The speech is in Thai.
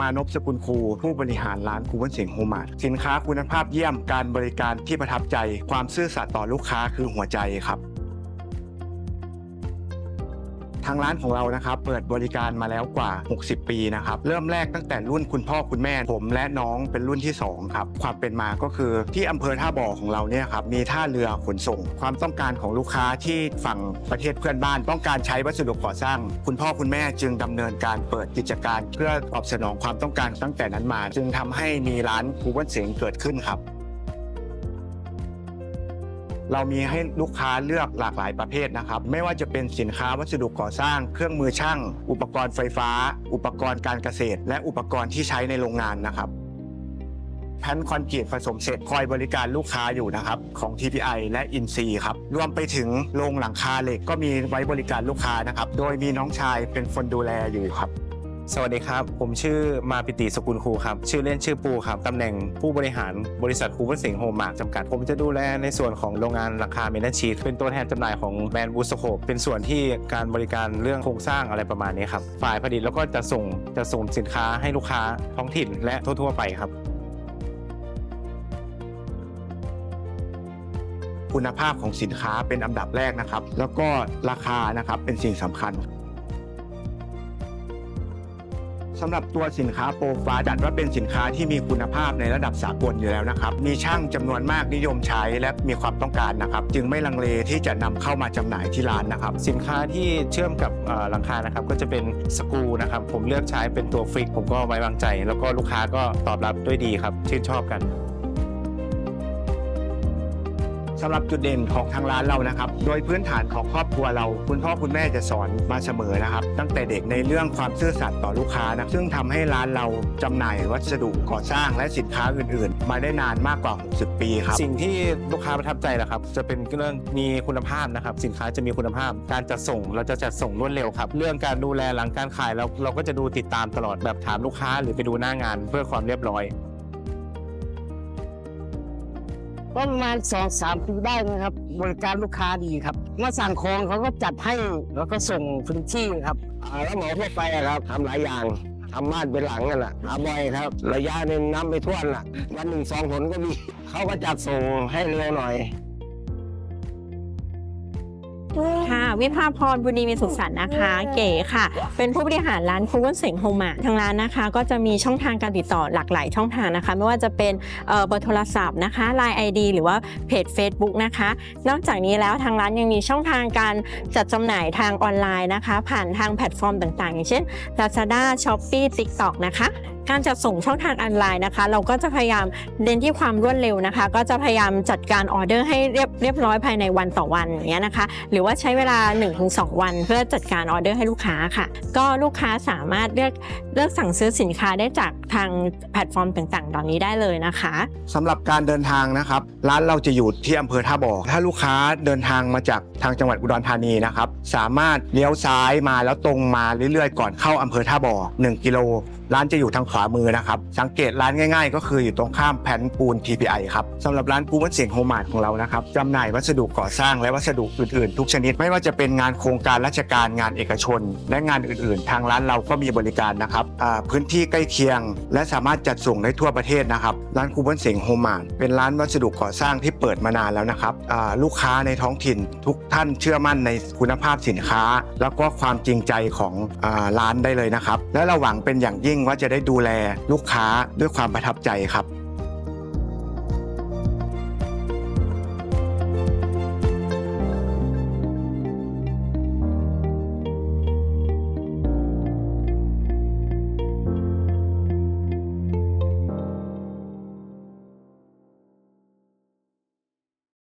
มานพสกุลครู ผู้บริหารร้านครูเวิร์นเสียงโฮมาร์สินค้าคุณภาพเยี่ยมการบริการที่ประทับใจ ความซื่อสัตย์ต่อลูกค้าคือหัวใจครับ ทางร้านของเรานะครับเปิดบริการมาแล้วกว่า 60 ปีนะครับเริ่มแรกตั้งแต่รุ่นคุณพ่อคุณแม่ ผมและน้องเป็นรุ่นที่2ครับความเป็นมาก็คือที่อำเภอท่าบ่อของเราเนี่ยครับมีท่าเรือขนส่ง ความต้องการของลูกค้าที่ฝั่งประเทศเพื่อนบ้าน ต้องการใช้วัสดุก่อสร้าง คุณพ่อคุณแม่จึงดำเนินการเปิดกิจการ เพื่อตอบสนองความต้องการตั้งแต่นั้นมา จึงทำให้มีร้านคูวันเสียงเกิดขึ้นครับ เรามีให้ลูกค้าเลือกหลากหลายประเภทนะครับ ไม่ว่าจะเป็นสินค้าวัสดุก่อสร้าง เครื่องมือช่าง อุปกรณ์ไฟฟ้า อุปกรณ์การเกษตร และอุปกรณ์ที่ใช้ในโรงงานนะครับแผ่นคอนกรีตผสมเสร็จคอยบริการลูกค้าอยู่นะครับของ TPI และ i n s e ครับรวมไปถึงโรงหลังคาเหล็กก็มีไว้บริการลูกค้านะครับ โดยมีน้องชายเป็นคนดูแลอยู่ครับ สวัสดีครับ ผมชื่อมาปิติสกุลครูครับ ชื่อเล่นชื่อปูครับ ตำแหน่งผู้บริหารบริษัทครูวัดสิงห์โฮมมาร์กจำกัด ผมจะดูแลในส่วนของโรงงานราคาเมนชีตเป็นตัวแทนจำหน่ายของแบรนด์บูสโคปเป็นส่วนที่การบริการเรื่องโครงสร้างอะไรประมาณนี้ครับ ฝ่ายผลิตแล้วก็จะส่งจะส่งสินค้าให้ลูกค้าท้องถิ่นและทั่ว ๆ ไปครับคุณภาพของสินค้าเป็นอันดับแรกนะครับ แล้วก็ราคานะครับเป็นสิ่งสำคัญ สำหรับตัวสินค้าโปรฟ้าจัดว่าเป็นสินค้าที่มีคุณภาพในระดับสากลอยู่แล้วนะครับ มีช่างจำนวนมากนิยมใช้และมีความต้องการนะครับ จึงไม่ลังเลที่จะนำเข้ามาจำหน่ายที่ร้านนะครับ สินค้าที่เชื่อมกับหลังคานะครับ ก็จะเป็นสกูนะครับ ผมเลือกใช้เป็นตัวฟิก ผมก็ไว้วางใจ แล้วก็ลูกค้าก็ตอบรับด้วยดีครับ ชื่นชอบกัน สำหรับจุดเด่นของทางร้านเรานะครับ โดยพื้นฐานของครอบครัวเรา คุณพ่อคุณแม่จะสอนมาเสมอนะครับ ตั้งแต่เด็กในเรื่องความซื่อสัตย์ต่อลูกค้านะซึ่งทำให้ร้านเราจำหน่ายวัสดุก่อสร้างและสินค้าอื่น ๆ มาได้นานมากกว่า 60 ปีครับสิ่งที่ลูกค้าประทับใจแหละครับ จะเป็นเรื่องมีคุณภาพนะครับ สินค้าจะมีคุณภาพ การจัดส่งเราจะจัดส่งรวดเร็วครับเรื่องการดูแลหลังการขายเราเราก็จะดูติดตามตลอดแบบถามลูกค้าหรือไปดูหน้างานเพื่อความเรียบร้อย ก็ประมาณสองสามปีได้นะครับ บริการลูกค้าดีครับมาสั่งของเขาก็จัดให้แล้วก็ส่งพื้นที่ครับแล้วหมอทั่วไปครับทำหลายอย่างทำบ้านเป็นหลังนั่นแหละทำบ่อยครับ ระยะนึงน้ำไปท่วนล่ะ วันหนึ่งสองผลก็มีเขาก็จัดส่งให้เร็วหน่อยค่ะ วิภาพรบุญมีสุขสันต์นะคะ เก๋ค่ะ เป็นผู้บริหารร้านคูเวนเสงโฮมาทางร้านนะคะ ก็จะมีช่องทางการติดต่อหลากหลายช่องทางนะคะ ไม่ว่าจะเป็นเบอร์โทรศัพท์นะคะ Line ID หรือว่าเพจ Facebook นะคะ นอกจากนี้แล้วทางร้านยังมีช่องทางการจัดจำหน่ายทางออนไลน์นะคะ ผ่านทางแพลตฟอร์มต่างๆ อย่างเช่น Lazada, Shopee, TikTok นะคะ การจัดส่งช่องทางออนไลน์นะคะ เราก็จะพยายามเน้นที่ความรวดเร็วนะคะ ก็จะพยายามจัดการออเดอร์ให้เรียบเรียบร้อยภายในวันต่อวันอย่างเงี้ยนะคะ หรือว่าใช้เวลา 1-2 วัน เพื่อจัดการออเดอร์ให้ลูกค้าค่ะ ก็ลูกค้าสามารถเลือกเลือกสั่งซื้อสินค้าได้จาก ทางแพลตฟอร์มต่างๆเหล่านี้ได้เลยนะคะสำหรับการเดินทางนะครับ ร้านเราจะอยู่ที่อำเภอท่าบ่อถ้าลูกค้าเดินทางมาจากทางจังหวัดอุดรธานีนะครับสามารถเลี้ยวซ้ายมาแล้วตรงมาเรื่อยๆ ก่อนเข้าอำเภอท่าบ่อ1กิโลร้านจะอยู่ทางขวามือนะครับ สังเกตร้านง่ายๆ ก็คืออยู่ตรงข้ามแผ่นปูน TPI ครับสำหรับร้านปูวัดเสียงโฮมาร์ทของเรานะครับจำหน่ายวัสดุก่อสร้างและวัสดุอื่นๆ ทุกชนิด ไม่ว่าจะเป็นงานโครงการราชการงานเอกชน และงานอื่นๆ ทางร้านเราก็มีบริการนะครับพื้นที่ใกล้เคียงและสามารถจัดส่งได้ทั่วประเทศนะครับ ร้านคูบันเสียงโฮมมาร์เป็นร้านวัสดุก่อสร้างที่เปิดมานานแล้วนะครับลูกค้าในท้องถิ่นทุกท่านเชื่อมั่นในคุณภาพสินค้า แล้วก็ความจริงใจของร้านได้เลยนะครับ และเราหวังเป็นอย่างยิ่งว่าจะได้ดูแลลูกค้าด้วยความประทับใจครับ